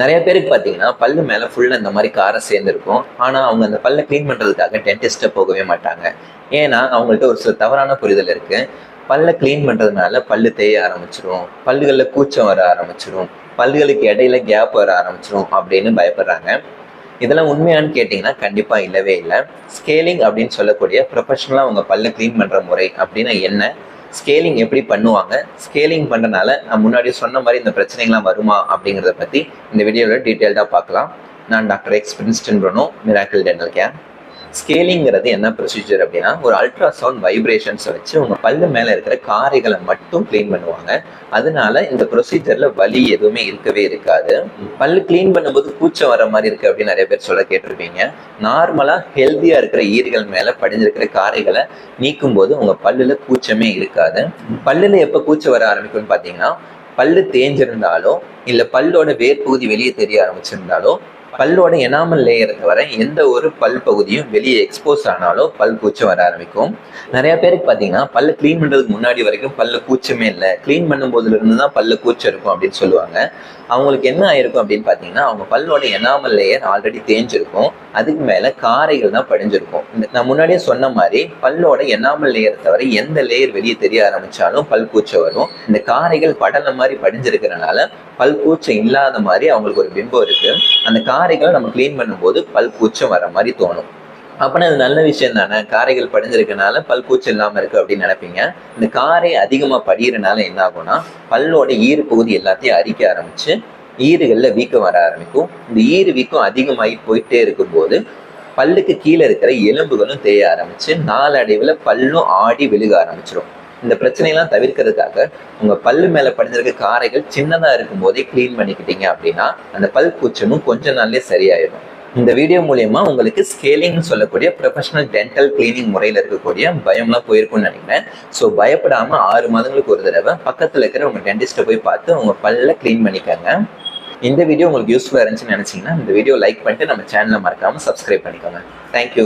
நிறைய பேருக்கு பார்த்தீங்கன்னா பல்லு மேலே ஃபுல்லாக இந்த மாதிரி காரம் சேர்ந்துருக்கும். ஆனால் அவங்க அந்த பல்லை க்ளீன் பண்ணுறதுக்காக டென்டிஸ்ட்டை போகவே மாட்டாங்க. ஏன்னா அவங்கள்ட்ட ஒரு சில தவறான புரிதல் இருக்குது பல்லை க்ளீன் பண்ணுறதுனால பல்லு தேய ஆரம்பிச்சிரும். பல்லுகளில் கூச்சம் வர ஆரம்பிச்சிரும். பல்லுகளுக்கு இடையில கேப் வர ஆரம்பிச்சிரும் அப்படின்னு பயப்படுறாங்க. இதெல்லாம் உண்மையான்னு கேட்டிங்கன்னா கண்டிப்பாக இல்லவே இல்லை. ஸ்கேலிங் அப்படின்னு சொல்லக்கூடிய ப்ரொஃபஷனலாக அவங்க பல்லை க்ளீன் பண்ணுற முறை அப்படின்னா என்ன? ஸ்கேலிங் எப்படி பண்ணுவாங்க? ஸ்கேலிங் பண்ணுறனால நான் முன்னாடி சொன்ன மாதிரி இந்த பிரச்சனைகள்லாம் வருமா அப்படிங்கிறத பற்றி இந்த வீடியோவில் டீட்டெயில்டாக பார்க்கலாம். நான் டாக்டர் எக்ஸ் பிரின்ஸ்டன் ப்ரனோ மிராக்கிள் டென்டல் கேர் ஸ்கேலிங்கிறது என்ன ப்ரொசீஜர் அப்படின்னா ஒரு அல்ட்ராசவுண்ட் வைப்ரேஷன்ஸை வச்சு உங்கள் பல்லு மேலே இருக்கிற காரைகளை மட்டும் க்ளீன் பண்ணுவாங்க. அதனால இந்த ப்ரொசீஜரில் வலி எதுவுமே இருக்கவே இருக்காது. பல்லு க்ளீன் பண்ணும்போது கூச்சம் வர மாதிரி இருக்குது அப்படின்னு நிறைய பேர் சொல்ல கேட்டிருப்பீங்க. நார்மலாக ஹெல்த்தியாக இருக்கிற ஈரிகள் மேலே படிஞ்சிருக்கிற காரைகளை நீக்கும் போது உங்கள் பல்லில் கூச்சமே இருக்காது. பல்லில் எப்போ கூச்சம் வர ஆரம்பிக்கும்னு பார்த்தீங்கன்னா பல்லு தேஞ்சிருந்தாலோ இல்லை பல்லோட வேர்பகுதி வெளியே தெரிய ஆரம்பிச்சிருந்தாலோ பல்லோட எனாமல் லேயரை தவிர எந்த ஒரு பல் பகுதியும் வெளியே எக்ஸ்போஸ் ஆனாலும் பல் கூச்சம் வர ஆரம்பிக்கும். நிறைய பேருக்கு பார்த்தீங்கன்னா பல்லு க்ளீன் பண்ணுறதுக்கு முன்னாடி வரைக்கும் பல்லு கூச்சமே இல்லை. க்ளீன் பண்ணும் போதுலேருந்து தான் பல்லு கூச்சம் இருக்கும் அப்படின்னு சொல்லுவாங்க. அவங்களுக்கு என்ன ஆயிருக்கும் அப்படின்னு பார்த்தீங்கன்னா அவங்க பல்லோட எனாமல் லேயர் ஆல்ரெடி தேஞ்சிருக்கும். அதுக்கு மேலே காரைகள் தான் படிஞ்சிருக்கும். இந்த- நான் முன்னாடியே சொன்ன மாதிரி பல்லோட எனாமல் லேயர் தவிர எந்த லேயர் வெளியே தெரிய ஆரம்பிச்சாலும் பல் பூச்சை வரும். இந்த காரைகள் படல மாதிரி படிஞ்சிருக்கிறனால பல் கூச்சம் இல்லாத மாதிரி அவங்களுக்கு ஒரு பிம்பம் இருக்கு. அந்த காரைகளை நம்ம க்ளீன் பண்ணும்போது பல் கூச்சம் வர மாதிரி தோணும். அப்படின்னா அது நல்ல விஷயம் தானே? காரைகள் படிஞ்சிருக்கனால பல் கூச்சம் இல்லாமல் இருக்கு அப்படின்னு நினைப்பீங்க. இந்த காரை அதிகமாக படிகிறனால என்ன ஆகும்னா பல்லோட ஈறு பகுதி எல்லாத்தையும் அரிக்க ஆரம்பிச்சு ஈறுகளில் வீக்கம் வர ஆரம்பிக்கும். இந்த ஈறு வீக்கம் அதிகமாகி போயிட்டே இருக்கும்போது பல்லுக்கு கீழே இருக்கிற எலும்புகளும் தேய ஆரம்பிச்சு நாளடைவில் பல்லும் ஆடி விழுக ஆரம்பிச்சிடும் இந்த பிரச்சனையெல்லாம் தவிர்க்கிறதுக்காக உங்கள் பல்லு மேலே படிஞ்சிருக்க காரைகள் சின்னதாக இருக்கும் போதே க்ளீன் பண்ணிக்கிட்டீங்க அப்படின்னா அந்த பல் கூச்சமும் கொஞ்ச நாள்லேயே சரியாயிடும் இந்த வீடியோ மூலயமா உங்களுக்கு ஸ்கேலிங்னு சொல்லக்கூடிய ப்ரொஃபஷனல் டென்டல் கிளீனிங் முறையில் இருக்கக்கூடிய பயம்லாம் போயிருக்கும்னு நினைக்கிறேன். ஸோ பயப்படாமல் ஆறு மாதங்களுக்கு ஒரு தடவை பக்கத்தில் இருக்கிற உங்கள் டென்டிஸ்ட்டை போய் பார்த்து உங்கள் பல்ல க்ளீன் பண்ணிக்கோங்க. இந்த வீடியோ உங்களுக்கு யூஸ்ஃபுல்லாக இருந்துச்சுன்னு நினைச்சீங்கன்னா இந்த வீடியோ லைக் பண்ணிட்டு நம்ம சேனலை மறக்காமல் சப்ஸ்கிரைப் பண்ணிக்கோங்க. தேங்க்யூ